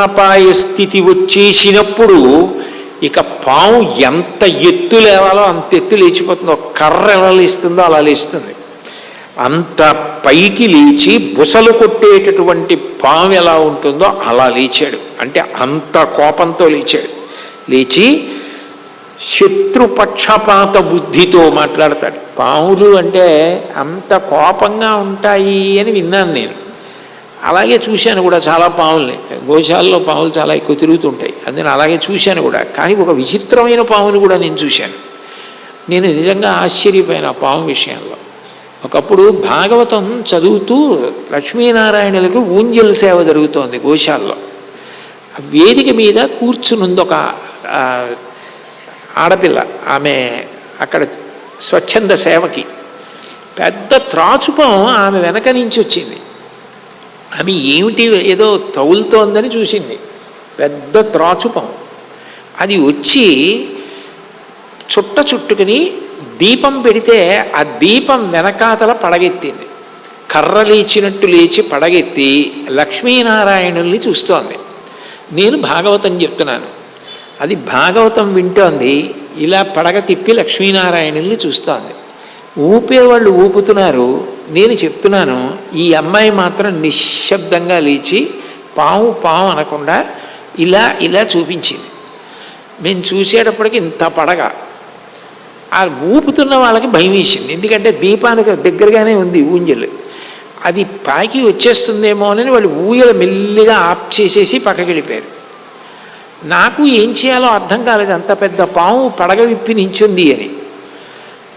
ప్రాణాపాయ స్థితి వచ్చేసినప్పుడు ఇక పాము ఎంత ఎత్తు లేవాలో అంత ఎత్తు లేచిపోతుందో. కర్ర ఎలా లేస్తుందో అలా లేస్తుంది. అంత పైకి లేచి బుసలు కొట్టేటటువంటి పాము ఎలా ఉంటుందో అలా లేచాడు. అంటే అంత కోపంతో లేచాడు. లేచి శత్రుపక్షపాత బుద్ధితో మాట్లాడతాడు. పాములు అంటే అంత కోపంగా ఉంటాయి అని విన్నాను నేను. అలాగే చూశాను కూడా చాలా పాముల్ని. గోశాలలో పాములు చాలా ఎక్కువ తిరుగుతుంటాయి. అది నేను అలాగే చూశాను కూడా. కానీ ఒక విచిత్రమైన పాముని కూడా నేను చూశాను. నేను నిజంగా ఆశ్చర్యపోయిన ఆ పాము విషయంలో. ఒకప్పుడు భాగవతం చదువుతూ లక్ష్మీనారాయణులకు ఊంజల్ సేవ జరుగుతోంది గోశాలలో. వేదిక మీద కూర్చునుంది ఒక ఆడపిల్ల. ఆమె అక్కడ స్వచ్ఛంద సేవకి. పెద్ద త్రాచుపం ఆమె వెనక నుంచి వచ్చింది. ఆమె ఏమిటి ఏదో తగులుతోందని చూసింది. పెద్ద త్రాచుపం. అది వచ్చి చుట్ట చుట్టుకుని దీపం పెడితే ఆ దీపం వెనకాతల పడగెత్తింది. కర్ర లేచినట్టు లేచి పడగెత్తి లక్ష్మీనారాయణుల్ని చూస్తోంది. నేను భాగవతం చెప్తున్నాను. అది భాగవతం వింటోంది. ఇలా పడగ తిప్పి లక్ష్మీనారాయణుల్ని చూస్తోంది. ఊపేవాళ్ళు ఊపుతున్నారు. నేను చెప్తున్నాను ఈ అమ్మాయి మాత్రం నిశ్శబ్దంగా లేచి పాము పాము అనకుండా ఇలా ఇలా చూపించింది. మేము చూసేటప్పటికి ఇంత పడగ. ఆ ఊపుతున్న వాళ్ళకి భయం వేసింది. ఎందుకంటే దీపానికి దగ్గరగానే ఉంది ఊంజలు. అది పాకి వచ్చేస్తుందేమో అని వాళ్ళు ఊయలు మెల్లిగా ఆప్ చేసేసి పక్కకి వెళ్ళిపోయారు. నాకు ఏం చేయాలో అర్థం కాలేదు. అంత పెద్ద పాము పడగ విప్పి నించుంది అని.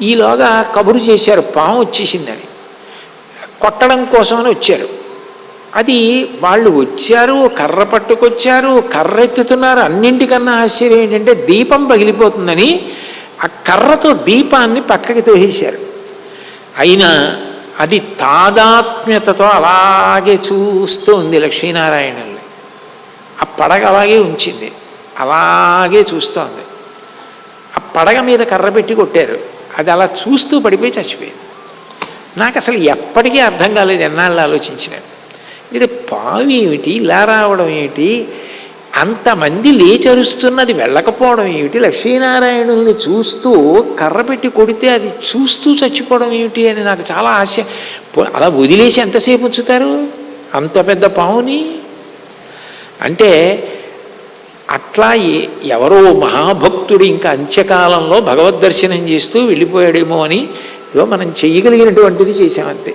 ఈలోగా కబురు చేశారు. పాము వచ్చేసిందని. కొట్టడం కోసమని వచ్చారు. అది వాళ్ళు వచ్చారు కర్ర పట్టుకొచ్చారు కర్ర ఎత్తుతున్నారు. అన్నింటికన్నా ఆశ్చర్యం ఏంటంటే దీపం పగిలిపోతుందని ఆ కర్రతో దీపాన్ని పక్కకి తోసేశారు. అయినా అది తాదాత్మ్యతతో అలాగే చూస్తూ ఉంది లక్ష్మీనారాయణుల్ని. ఆ పడగ అలాగే ఉంచింది. అలాగే చూస్తోంది ఆ పడగ మీద కర్ర పెట్టి కొట్టారు. అది అలా చూస్తూ పడిపోయి చచ్చిపోయింది. నాకు అసలు ఎప్పటికీ అర్థం కాలేదు ఎన్నాళ్ళు ఆలోచించినాను ఇది పావు ఏమిటి ఇలా రావడం ఏమిటి అంతమంది లేచరుస్తున్నది వెళ్ళకపోవడం ఏమిటి లక్ష్మీనారాయణుల్ని చూస్తూ కర్ర పెట్టి కొడితే అది చూస్తూ చచ్చిపోవడం ఏమిటి అని నాకు చాలా ఆశ. అలా వదిలేసి ఎంతసేపు ఉంచుతారు? అంత పెద్ద పావుని? అంటే అట్లా ఎవరో మహాభక్తుడు ఇంకా అంత్యకాలంలో భగవద్ దర్శనం చేస్తూ వెళ్ళిపోయాడేమో అని ఏదో మనం చేయగలిగినటువంటిది చేశామంతే.